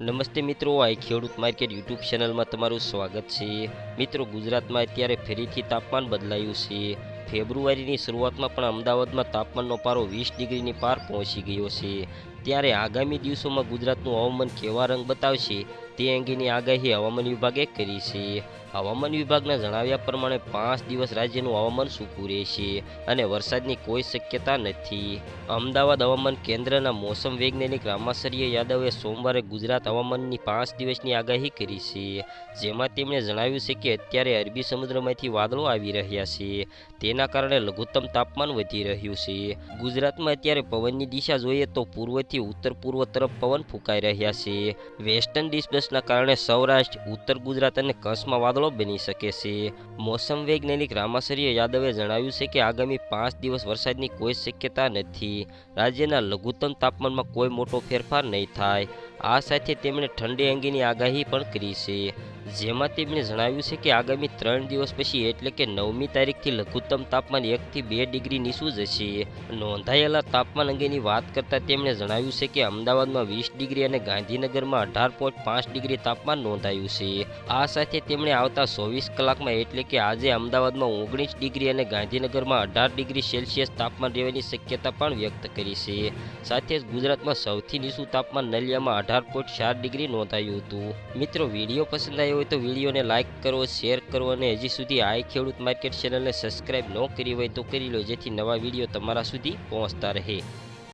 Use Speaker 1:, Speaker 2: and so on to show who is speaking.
Speaker 1: નમસ્તે મિત્રો, આ ખેડૂત માર્કેટ યુટ્યુબ ચેનલમાં તમારું સ્વાગત છે. મિત્રો, ગુજરાતમાં અત્યારે ફરીથી તાપમાન બદલાયું છે. ફેબ્રુઆરીની શરૂઆતમાં પણ અમદાવાદમાં તાપમાનનો પારો વીસ ડિગ્રીની પાર પહોંચી ગયો છે. ત્યારે આગામી દિવસોમાં ગુજરાતનું હવામાન કેવા રંગ બતાવશે તે અંગેની આગાહી હવામાન વિભાગે કરી છે. હવામાન વિભાગના જણાવ્યા પ્રમાણે પાંચ દિવસ રાજ્યનું હવામાન સૂકું રહેશે અને વરસાદની કોઈ શક્યતા નથી. અમદાવાદ હવામાન કેન્દ્રના મોસમ વૈજ્ઞાનિક રામાશ્ચર્ય યાદવે સોમવારે ગુજરાત હવામાનની પાંચ દિવસની આગાહી કરી છે. જેમાં તેમણે જણાવ્યું છે કે અત્યારે અરબી સમુદ્રમાંથી વાદળો આવી રહ્યા છે. તેના કારણે લઘુત્તમ તાપમાન વધી રહ્યું છે. ગુજરાતમાં અત્યારે પવનની દિશા જોઈએ તો પૂર્વથી ઉત્તર પૂર્વ તરફ પવન ફૂંકાઈ રહ્યા છે. વેસ્ટર્ન ડિસ્ટર્બન્સના કારણે સૌરાષ્ટ્ર, ઉત્તર ગુજરાત અને કચ્છમાં વાદળો બની શકે છે. મોસમ વૈજ્ઞાનિક રામાસરીય યાદવે જણાવ્યું છે કે આગામી પાંચ દિવસ વરસાદની કોઈ શક્યતા નથી. રાજ્યના લઘુત્તમ તાપમાનમાં કોઈ મોટો ફેરફાર નહીં થાય. આ સાથે તેમણે ઠંડી અંગેની આગાહી પણ કરી છે. જેમાં તેમણે જણાવ્યું છે કે આગામી ત્રણ દિવસ પછી, એટલે કે નવમી તારીખથી લઘુત્તમ તાપમાન એકથી બે ડિગ્રી નીચું જશે નોંધાયેલા તાપમાન અંગેની વાત કરતાં તેમણે જણાવ્યું છે કે અમદાવાદમાં વીસ ડિગ્રી અને ગાંધીનગરમાં અઢાર પોઈન્ટ પાંચ ડિગ્રી તાપમાન નોંધાયું છે. આ સાથે તેમણે આવતા ચોવીસ કલાકમાં, એટલે કે આજે અમદાવાદમાં ઓગણીસ ડિગ્રી અને ગાંધીનગરમાં અઢાર ડિગ્રી સેલ્સિયસ તાપમાન રહેવાની શક્યતા પણ વ્યક્ત કરી છે. સાથે જ ગુજરાતમાં સૌથી નીચું તાપમાન નલિયામાં અઢાર પોઈન્ટ ચાર ડિગ્રી નોંધાયું હતું. મિત્રો, વીડિયો પસંદ આવ્યો હોય તો વિડીયોને લાઇક કરો, શેર કરો અને હજી સુધી આ ખેડૂત માર્કેટ ચેનલને સબસ્ક્રાઇબ ન કરી હોય તો કરી લો, જેથી નવા વીડિયો તમારા સુધી પહોંચતા રહે.